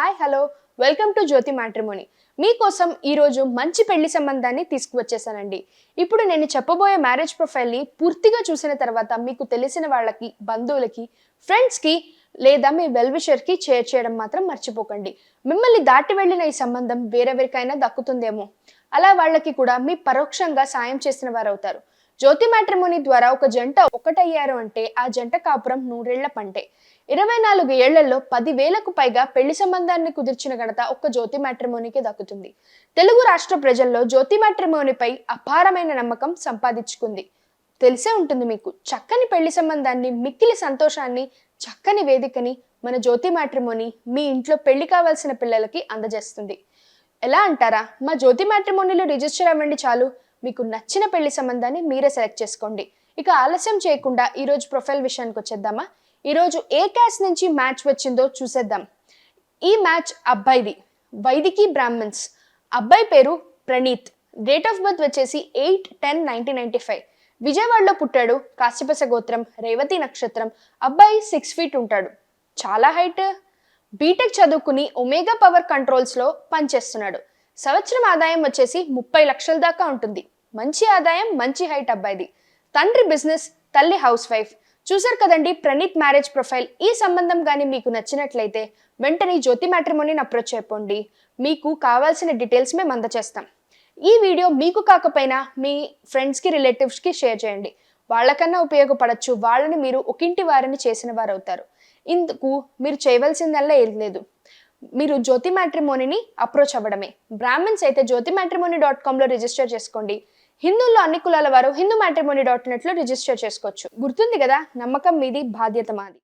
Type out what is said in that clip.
Hi hello welcome to Jyothi matrimony మీకోసం ఈరోజు మంచి పెళ్ళి సంబంధాన్ని తీసుకువచ్చేసానండి. ఇప్పుడు నేను చెప్పబోయే మ్యారేజ్ ప్రొఫైల్ని పూర్తిగా చూసిన తర్వాత మీకు తెలిసిన వాళ్ళకి బంధువులకి ఫ్రెండ్స్కి లేదా మీ వెల్విషర్కి షేర్ చేయడం మాత్రం మర్చిపోకండి. మిమ్మల్ని దాటి వెళ్ళిన ఈ సంబంధం వేరెవరికైనా దక్కుతుందేమో? అలా వాళ్ళకి కూడా మీ పరోక్షంగా సాయం చేసిన వారు అవుతారు జ్యోతి మ్యాట్రిమోని ద్వారా ఒక జంట ఒకటయ్యారు అంటే ఆ జంట కాపురం నూరేళ్ళ పంటే. ఇరవై నాలుగు ఏళ్ళలో పదివేలకు పైగా పెళ్ళి సంబంధాన్ని కుదిర్చిన ఘనత ఒక్క జ్యోతి మ్యాట్రిమోనికి దక్కుతుంది. తెలుగు రాష్ట్ర ప్రజల్లో జ్యోతి మ్యాట్రిమోనిపై అపారమైన నమ్మకం సంపాదించుకుంది. తెలిసే ఉంటుంది మీకు చక్కని పెళ్ళి సంబంధాన్ని మిక్కిలి సంతోషాన్ని చక్కని వేదికని మన జ్యోతి మ్యాట్రిమోని మీ ఇంట్లో పెళ్ళి కావాల్సిన పిల్లలకి అందజేస్తుంది. ఎలా అంటారా? మా జ్యోతి మ్యాట్రిమోనీలో రిజిస్టర్ అవ్వండి చాలు. మీకు నచ్చిన పెళ్ళి సంబంధాన్ని మీరే సెలెక్ట్ చేసుకోండి. ఇక ఆలస్యం చేయకుండా ఈరోజు ప్రొఫైల్ విషయానికి వచ్చేద్దామా? ఈరోజు ఏ క్యాస్ట్ నుంచి మ్యాచ్ వచ్చిందో చూసేద్దాం. ఈ మ్యాచ్ అబ్బాయిది వైదికి బ్రాహ్మణ్స్. అబ్బాయి పేరు ప్రణీత్. డేట్ ఆఫ్ బర్త్ వచ్చేసి eight ten nineteen ninety five. విజయవాడలో పుట్టాడు కాశ్యపస గోత్రం రేవతి నక్షత్రం. అబ్బాయి సిక్స్ ఫీట్ ఉంటాడు. చాలా హైట్ బీటెక్ చదువుకుని ఒమేగా పవర్ కంట్రోల్స్లో పనిచేస్తున్నాడు. సంవత్సరం ఆదాయం వచ్చేసి ముప్పై లక్షల దాకా ఉంటుంది. మంచి ఆదాయం మంచి హైట్ అబ్బాయిది. తండ్రి బిజినెస్ తల్లి హౌస్ వైఫ్. చూసారు కదండి ప్రణీత్ మ్యారేజ్ ప్రొఫైల్. ఈ సంబంధం కానీ మీకు నచ్చినట్లయితే వెంటనే జ్యోతి మ్యాట్రిమోనీని అప్రోచ్ అయిపోండి మీకు కావాల్సిన డీటెయిల్స్ మేము అందచేస్తాం. ఈ వీడియో మీకు కాకపోయినా మీ ఫ్రెండ్స్కి రిలేటివ్స్కి షేర్ చేయండి. వాళ్ళకన్నా ఉపయోగపడచ్చు. వాళ్ళని మీరు ఒకింటి వారిని చేసిన వారు అవుతారు ఇందుకు మీరు చేయవలసిందల్లా ఏం లేదు. మీరు జ్యోతి మ్యాట్రిమోనీని అప్రోచ్ అవ్వడమే. బ్రాహ్మిన్స్ అయితే జ్యోతి మ్యాట్రిమోనీ డాట్ కామ్లో రిజిస్టర్ చేసుకోండి. హిందువుల్లో అన్ని కులాల వారు హిందూ మ్యాట్రిమోనీ డాట్ నెట్లో రిజిస్టర్ చేసుకోవచ్చు. గుర్తుంది కదా నమ్మకం మీది బాధ్యత మాది.